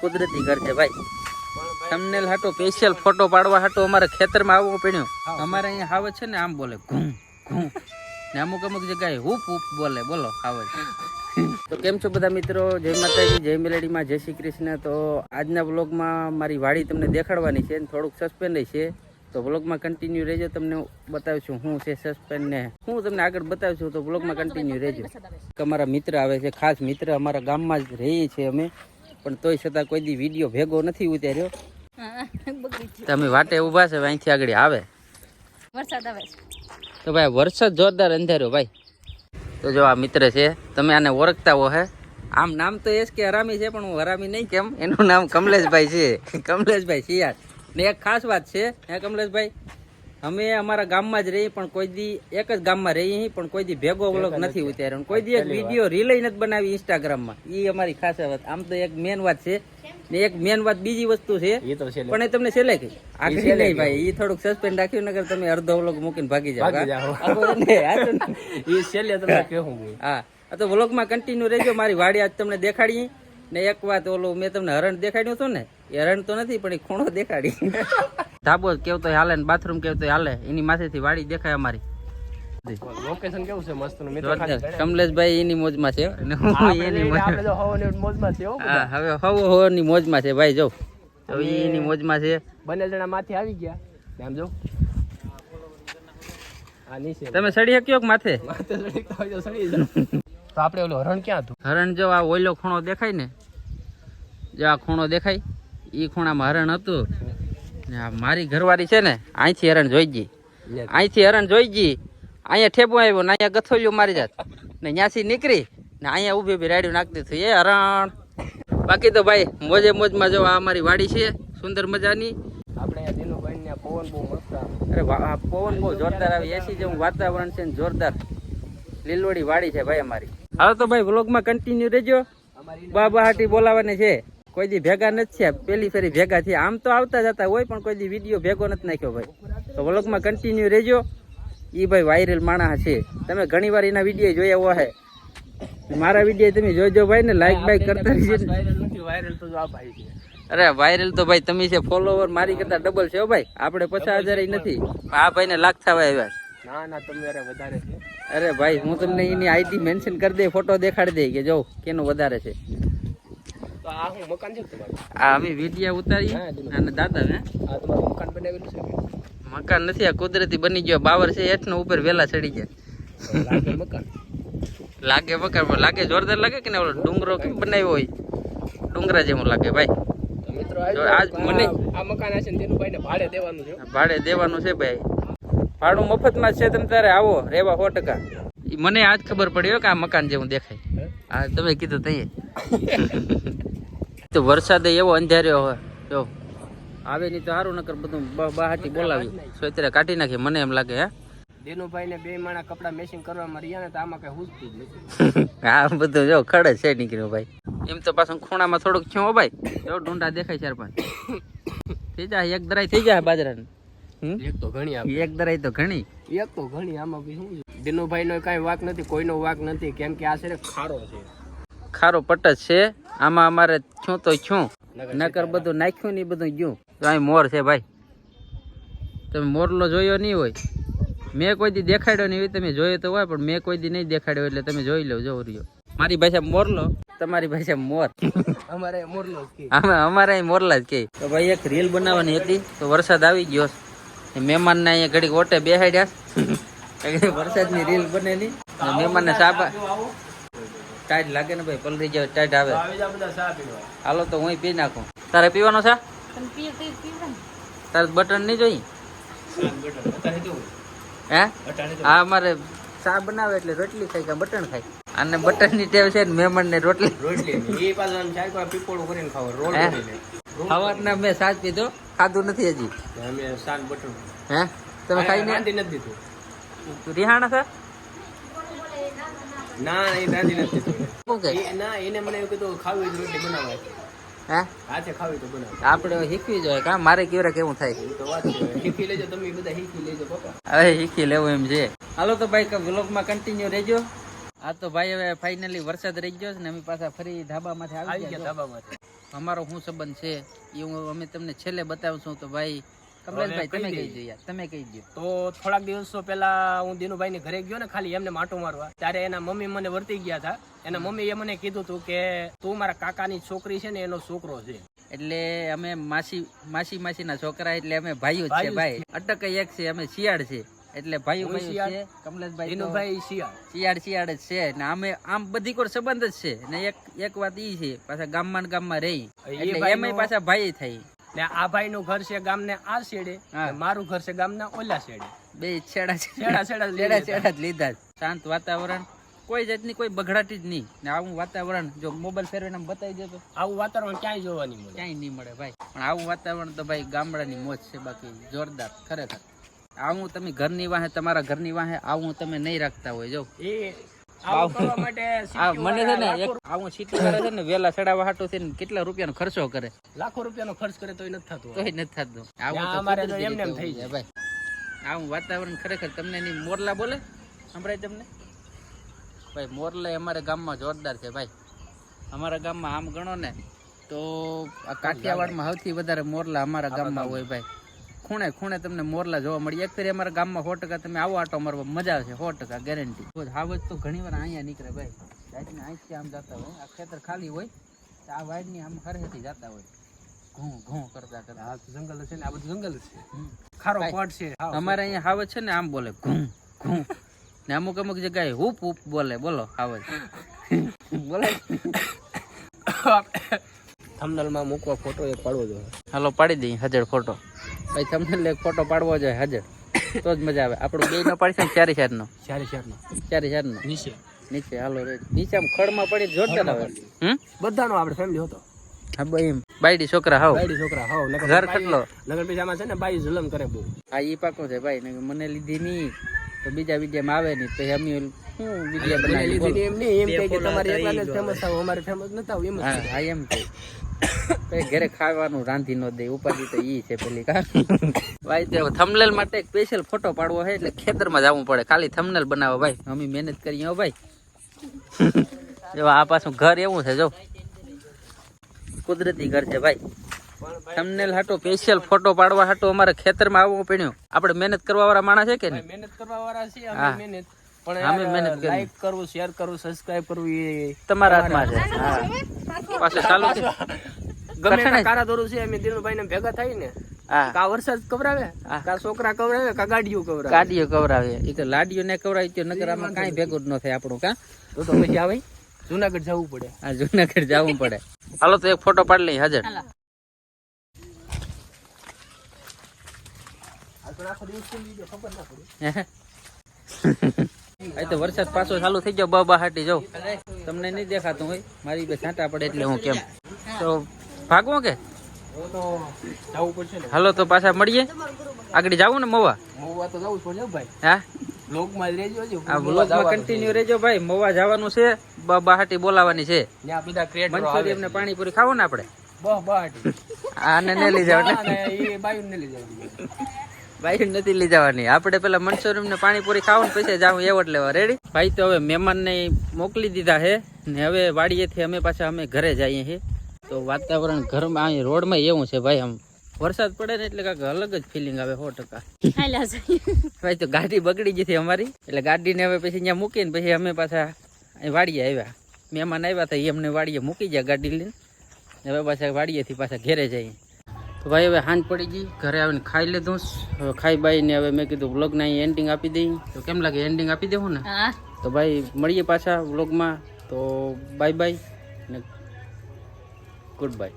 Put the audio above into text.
કુદરતી ઘર છે ભાઈ. તમને હાટો સ્પેશિયલ ફોટો પાડવા હાટો અમારે ખેતરમાં આવવો પડ્યો. અમારે અહીંયા હાવજ છે ને આમ બોલે ઘૂં ઘૂં ને અમુક અમુક જગ્યાએ હુપ હુપ બોલે, બોલો આવે તો કેમ છો બધા મિત્રો? જય માતાજી, જય મેલેડીમાં, જય શ્રી કૃષ્ણ. તો આજના વ્લોગમાં મારી વાડી તમને દેખાડવાની છે થોડુંક સસ્પેન્ડ છે. તો વ્લોગમાં કન્ટિન્યુ રહેજો, તમને બતાવીશું હું છે સસ્પેન્ડ ને હું તમને આગળ બતાવીશું, તો વ્લોગમાં કન્ટિન્યુ રહેજો. અમારા મિત્ર આવે છે, ખાસ મિત્ર અમારા ગામમાં જ રહીએ છીએ અમે. પણ તોય છતાં કોઈ દી વીડિયો ભેગો નથી ઉતાર્યો. તમે વાટે ઊભા છે અહીંથી આગળ આવે. વરસાદ આવે તો ભાઈ વરસાદ જોરદાર અંધાર્યો ભાઈ. તો જો આ મિત્ર છે તમે આને ઓળખતા હો. હે આમ નામ તો એસ કે હરામી છે પણ હું હરામી નહીં કેમ? એનું નામ કમલેશભાઈ છે. કમલેશભાઈ સિયાર ને એક ખાસ વાત છે હે કમલેશભાઈ? અમે અમારા ગામમાં જ રહીએ પણ કોઈ દી એક જ ગામમાં રહીએ છીએ, પણ કોઈ દી ભેગો વ્લોગ નથી ઉતાર્યો. કોઈ દી એક વીડિયો રીલ નથી બનાવી ઇન્સ્ટાગ્રામમાં એ અમારી ખાસ વાત. આમ તો એક મેન વાત છે. ને એક મેન વાત બીજી વસ્તુ છે. પણ એ તમને છેલ્લે કઈ આખરી નહીં ભાઈ એ થોડુંક સસ્પેન્ડ રાખ્યું નગર તમે અડધો વ્લોગ મૂકીને ભાગી જાઓ. એ છેલ્લે તમને કેવું હા. આ તો વ્લોગમાં કન્ટિન્યુ રહેજો. મારી વાડી આજ તમને દેખાડી. ને એક વાત ઓલું મેં તમને હરણ દેખાડ્યું હતું ને એ હરણ તો નથી પણ એ ખૂણો દેખાડી. ધાબો કેવતો હાલે ને બાથરૂમ કેવતો હાલે એની માથેથી વાડી દેખાય અમારી. લોકેશન કેવું છે મસ્તનું? મિત્રો કમલેશભાઈ એની મોજમાં છે. અને હું એની રહીને મોજ આપણે તો હવાની મોજમાં છે હા હવે હવો હવાની મોજમાં છે ભાઈ જો. તો એની મોજમાં છે. બંને જણા માથે આવી ગયા. ને આમ જો. તમે સડી શક્યો માથે? તો આપણે ઓલું હરણ ક્યાં હતું? હરણ જો આ ઓઈલો ખૂણો દેખાય ને? જો આ ખૂણો દેખાય એ ખૂણામાં હરણ હતું. મારી ઘરવાળી છે ને અહીંથી હરણ જોઈ ગઈ. અહીંથી હરણ જોઈ ગઈ. અહીંયા ઠેપો આવ્યો ને અહીંયા ગથોલિયું મારી જાત. ને ત્યાંથી નીકળી ને અહીંયા ઊભી ઊભી રાડ્યું નાખતી હતી એ હરણ. બાકી તો ભાઈ મોજે મોજમાં જો આ અમારી વાડી છે સુંદર મજાની. આપણે દિનુભાઈ પવન બહુ મસ્ત અરે આ પવન બહુ જોરદાર આવે. એસી જેવું વાતાવરણ છે ને જોરદાર. લીલોડી વાડી છે ભાઈ અમારી. હાલો તો ભાઈ વ્લોગમાં કન્ટિન્યુ રહેજો. અમારી બાબાહાટી બોલાવાની છે. કોઈ દી ભેગા નથી થયા. પેલી ફેરી ભેગા થયા. આમ તો આવતા જતા હોય પણ કોઈ દી વીડિયો ભેગો નથી નાખ્યો ભાઈ. તો વ્લોગમાં કન્ટિન્યુ રહેજો. એ ભાઈ વાયરલ માણસ છે. તમે ઘણી વાર એના વીડિયો જોયા હોય. મારા વીડિયો તમે જોજો ભાઈ ને લાઈક બાઈક કરતા રહેજો વાયરલ તો આ ભાઈ છે. અરે વાયરલ તો ભાઈ તમે છે ફોલોવર મારી કરતા ડબલ છે હો ભાઈ. આપણે પચાસ હજાર નથી. આ ભાઈને લાખ થવા આવ્યા ના ના તમે અરે વધારે અરે ભાઈ હું તમને એની આઈડી મેન્શન કરી દે ફોટો દેખાડી દે કે જો કેનું વધારે છે. તો આ હું મકાન છે તમારું? આ અમે વીડિયો ઉતારી અને દાદા ને. આ તમારું મકાન બનાવેલું છે મકાન નથી આ કુદરતી બની ગયો. બાવર છે એટનો ઉપર વેલા ચડી ગયા. લાગે મકાન? લાગે મકાન પણ લાગે જોરદાર લાગે કે ને? ઓલો ડુંગરો કેમ બનાવ્યો હોય? ડુંગરા જેવું લાગે ભાઈ. મિત્રો આજ આજ મને- આ મકાન છે ને તેનું ભાઈને ભાડે દેવાનું છે. ભાડે દેવાનું છે ભાઈ. ભાડું મફતમાં છે તમે તારે આવો રેવા સો ટકા. મને આજ ખબર પડી કે આ મકાન જેવું દેખાય. આ તમે કીધું તઈએ તો વરસાદે એવો અંધાર્યો હોય જો. આવે નહીં તો સારું નકર બધું બહાટી બોલાવી સોતરે કાઢી નાખી. મને એમ લાગે હે. દિનુભાઈ ને બે માણા કપડા મેચિંગ કરવામાં રહ્યા ને તો આમાં કઈ હુજતું જ નથી. આ બધું જો ખડે છે નીકળ્યો ભાઈ. એમ તો પાછું ખૂણામાં થોડુંક થયું ભાઈ. જો ડુંડા દેખાય ચાર પાંચ. થઈ જાય એક દરાય થઈ જાય બાજરાની? એક તો ઘણી એક દરાય તો ઘણી. એક તો ઘણી આમાં શું છે દિનુભાઈ નો કઈ વાક નથી કોઈનો વાક નથી કેમ કે આ છે ને ખારો છે. ખારો પટ છે. આમાં અમારે છું તો છું. નકર બધું નાખ્યું ને બધું ગયું. તો અહીં મોર છે ભાઈ. તમે મોરલો જોયો નહીં હોય. મેં કોઈ દી દેખાડ્યો નહીં હોય તમે જોયો તો હોય પણ મેં કોઈ દી નહીં દેખાડ્યો એટલે તમે જોઈ લો જો રહ્યો. મારી ભાષા મોરલો તમારી ભાષા મોર. અમારે મોરલો અમે અમારે અહીં મોરલા જ કે. તો ભાઈ એક રીલ બનાવવાની હતી તો વરસાદ આવી ગયો. મહેમાનને અહીંયા ઘડીક ઓટે બેહાડ્યા. વરસાદની રીલ બનેલી. મહેમાન મહેમાનને સાબા ટાઈટ લાગે ને ભાઈ પલરી જાય ટાઈટ આવે. હાલો તો હું પી નાખું. તારે પીવાનો છે? ને તારે બટન નહીં જોઈ? હે? હા અમારે ચા બનાવે એટલે રોટલી ખાય કે બટન ખાય. અને બટનની ટેવ છે ને મહેમાન ને રોટલી. રોટલી ની. એ પાછું ચાર પીપોળું કરીને ખાવ રોલ હે? કરીને સવારના મેં સાજ પીધો ખાધું નથી હજી. અમે શાક બટર હે? તમે ખાઈ નથી દીધું. રિહાણા છે ના એ દાદી નથી એ- ના એને મને એવું કીધું ખાવી તો રોટલી બનાવાય હે? હાથે ખાવી તો બનાવે. આપણે શીખવી જોઈએ કા મારે કેવરે કેવું થાય? તો વાત શીખી લેજો તમે બધા શીખી લેજો પપ્પા. હવે શીખી લેવું એમ છે. હાલો તો ભાઈ વ્લોગમાં કન્ટિન્યુ રહેજો. આ તો ભાઈ હવે ફાઇનલી વરસાદ રહી ગયો છે ને અમે પાછા ફરી ધાબામાંથી આવી ગયા ધાબામાંથી. અમારો શું સંબંધ છે? એ હું અમે તમને છેલ્લે બતાવશું તો ભાઈ કમલેશભાઈ તમે કહી દો યાર તમે કહી દો. તો થોડાક દિવસો પહેલા હું દિનુભાઈ ઘરે ગયો ને ખાલી એમને માટો મારવા ત્યારે એના મમ્મી મને વર્તી ગયા હતા. એના મમ્મી એ મને કીધું હતું કે તું મારા કાકાની છોકરી છે ને એનો છોકરો છે. એટલે અમે માસી માસી માસીના છોકરા એટલે અમે ભાઈઓ છે ભાઈ. અટક એક છે અમે શિયાળ છે. એટલે ભાઈઓ ભાઈઓ. છે કમલેશભાઈ દિનુભાઈ શિયાળ. શિયાળ જ છે. ને અમે આમ બધી કોઈ સંબંધ જ છે. ને એક એક વાત ઈ છે પાછા ગામમાં ગામમાં રહી. એટલે એમ પાછા ભાઈ થઈ. ને આ ભાઈ નું ઘર છે ગામ ને આ શેડે મારું ઘર છે ગામ ના ઓલા શેડે. બે છેડા છેડા છેડા છેડા. છેડા જ લીધા. શાંત વાતાવરણ. કોઈ જાતની કોઈ બગડાટી જ નહીં. ને આવું વાતાવરણ જો મોબાઈલ ફેરવીને બતાવી દે તો? આવું વાતાવરણ ક્યાંય જોવા નહીં મળે. ક્યાંય નહીં મળે ભાઈ. પણ આવું વાતાવરણ તો ભાઈ ગામડાની મોજ છે બાકી જોરદાર ખરેખર. આવું તમે ઘરની વાહે તમારા ઘરની વાહે આવું તમે નહીં રાખતા હોય જો. એ આવું કરવા માટે આ city મને છે ને એક આવું સિટી વાળા છે ને વેલા ચડાવવા હાટું થઈને કેટલા રૂપિયાનો ખર્ચો કરે? લાખો રૂપિયાનો ખર્ચ કરે તોય નથી થતું તોય નથી થતું. આવું અમારે તો એમને એમ થઈ હોય. ભાઈ આવું વાતાવરણ ખરેખર તમને ની મોરલા બોલે? સંભળાય તમને? ભાઈ મોરલા અમારા ગામમાં જોરદાર છે ભાઈ. અમારા ગામમાં આમ ગણો ને તો આ કાઠિયાવાડમાં સૌથી વધારે મોરલા અમારા ગામમાં. હોય ભાઈ. ખૂણે ખૂણે તમને મોરલા જોવા મળે. એક ફેરી અમારા ગામમાં સો ટકા તમે આવો આટો મારવા મજા આવશે સો ટકા ગેરંટી હાવજ તો ઘણી વાર અહીંયા નીકળે ભાઈ. રાતના અહીંથી આમ જતા હોય. આ ખેતર ખાલી હોય તો આ વાડની આમ હરેથી જતા હોય. ઘૂં ઘૂં કરતા કરતા. આ જંગલ છે ને આ બધું જંગલ છે. ખારો છે અમારે અહીંયા હાવજ છે ને આમ બોલે ને અમુક અમુક જગ્યાએ હુપ હુપ બોલે બોલો હાવજ બોલે. મૂકવા ફોટો એ પાડવો જોઈએ. હાલો પાડી દઈએ હજાર ફોટો ભાઈ તમને એક ફોટો પાડવો જોઈએ હાજર. તો જ મજા આવે. આપણો બે નો પાડશે ને ચારે ચાર નો ચારે ચારનો. ચારે ચાર નો નીચે. નીચે હાલો રે. નીચે આમ ખડમાં પડી જોરદાર આવે હમ? બધાનો આપણે ફેમિલી હતો. હા ભાઈ એમ. બાયડી છોકરા હાવ. બાયડી છોકરા હાવ. ઘર કેટલો? નકર પછી છે ને બાઈ જુલમ કરે બહુ. હા ઈ પાકો છે ભાઈ ને મને લીધી નહીં તો બીજા વિડીયામાં આવે નહીં તો અમે ઓલું શું વિડીયા બનાવી લીધી બોલો. ને એમ નહીં. એમ કે તમારે એકલાને જ ફેમસ થાવ અમારે ફેમસ ન થાવ એમ હા હા એમ છે કઈ ઘરે ખાવાનું રાંધી ન દે ઉપાધિ તો ઈ છે પેલી કા. ભાઈ તો થંબનેલ માટે સ્પેશિયલ ફોટો પાડવો હોય એટલે ખેતરમાં જવું પડે. ખાલી થંબનેલ બનાવો ભાઈ. અમે મહેનત કરી હો ભાઈ. જો આ પાછું ઘર એવું છે જો. કુદરતી ઘર છે ભાઈ. થંબનેલ હાટો સ્પેશિયલ ફોટો પાડવા હાટો અમારે ખેતરમાં આવવું પડ્યું. આપણે મહેનત કરવા વાળા માણસ છે કે નહીં? મહેનત કરવા વાળા છીએ અમે મહેનત. પણ. લાઈક કરવું શેર કરવું સબસ્ક્રાઇબ કરવું એ તમારા હાથમાં છે હા. પાછું. ચાલુ છે ગમે કારા દોરું છે અમે દિનુભાઈ ને ભેગા થાય ને હા. કા વરસાદ કવરાવે હા. કા છોકરા કવરાવે કા ગાડીઓ કવરાવે. ગાડીઓ કવરાવે. એ તો લાડીઓ ને કવરાવી તો નગર આમાં કાંઈ ભેગું જ ન થાય આપણું કા? તો તો પછી આવે. જુનાગઢ જવું પડે. આ જુનાગઢ જવું પડે. હાલો તો એક ફોટો પાડી લઈ હાજર. હાલો. અહીં તો વરસાદ પાછો ચાલુ થઈ ગયો બાબા હાટી જાઉં તમને નહીં દેખાતું હોય મારી બે છાંટા પડે એટલે હું કેમ. તો ભાગવું કે? જવું હાલો તો પાછા મળીએ. આગળ જાવું ને મવા? મોવા તો જવું જ ભાઈ. હા? બ્લોગમાં રહેજો આ મોવા કન્ટિન્યુ રહેજો ભાઈ મોવા જવાનું છે બાબા બહાટી બોલાવાની છે. ને પાણીપુરી ખાવું ને આપણે? બહ બહાટી. આને લઈ એ જવાનું. ભાઈ નથી લઈ જવાની. આપણે પેલા મનસુરમ ને પાણીપુરી ખાવું ને પછી જાવું એવોર્ડ લેવા. રેડી ભાઈ તો હવે મહેમાન ને મોકલી દીધા છે ને હવે વાડીએથી અમે પાછા અમે ઘરે જઈએ છીએ. તો વાતાવરણ ઘરમાં અહીં રોડમાં એવું છે ભાઈ આમ. વરસાદ પડે ને એટલે કાંઈક અલગ જ ફિલિંગ આવે સો ટકા. ભાઈ તો ગાડી બગડી ગઈ હતી અમારી. એટલે ગાડીને હવે પછી અહીંયા મૂકીને પછી અમે પાછા અહીં વાડીએ આવ્યા. મહેમાન આવ્યા હતા એ અમને વાડીએ મૂકી ગયા ગાડી લઈને. હવે પાછા વાડીએથી પાછા ઘરે જઈએ તો ભાઈ હવે હાંજ પડી ગઈ ઘરે આવીને ખાઈ લીધું. હવે ખાઈ બાઈને હવે મેં કીધું વ્લોગને અહીં એન્ડિંગ આપી દઈ. તો કેમ લાગે એન્ડિંગ આપી દેવું ને? તો ભાઈ મળીએ પાછા વ્લોગમાં તો બાય બાય ને ગુડ બાય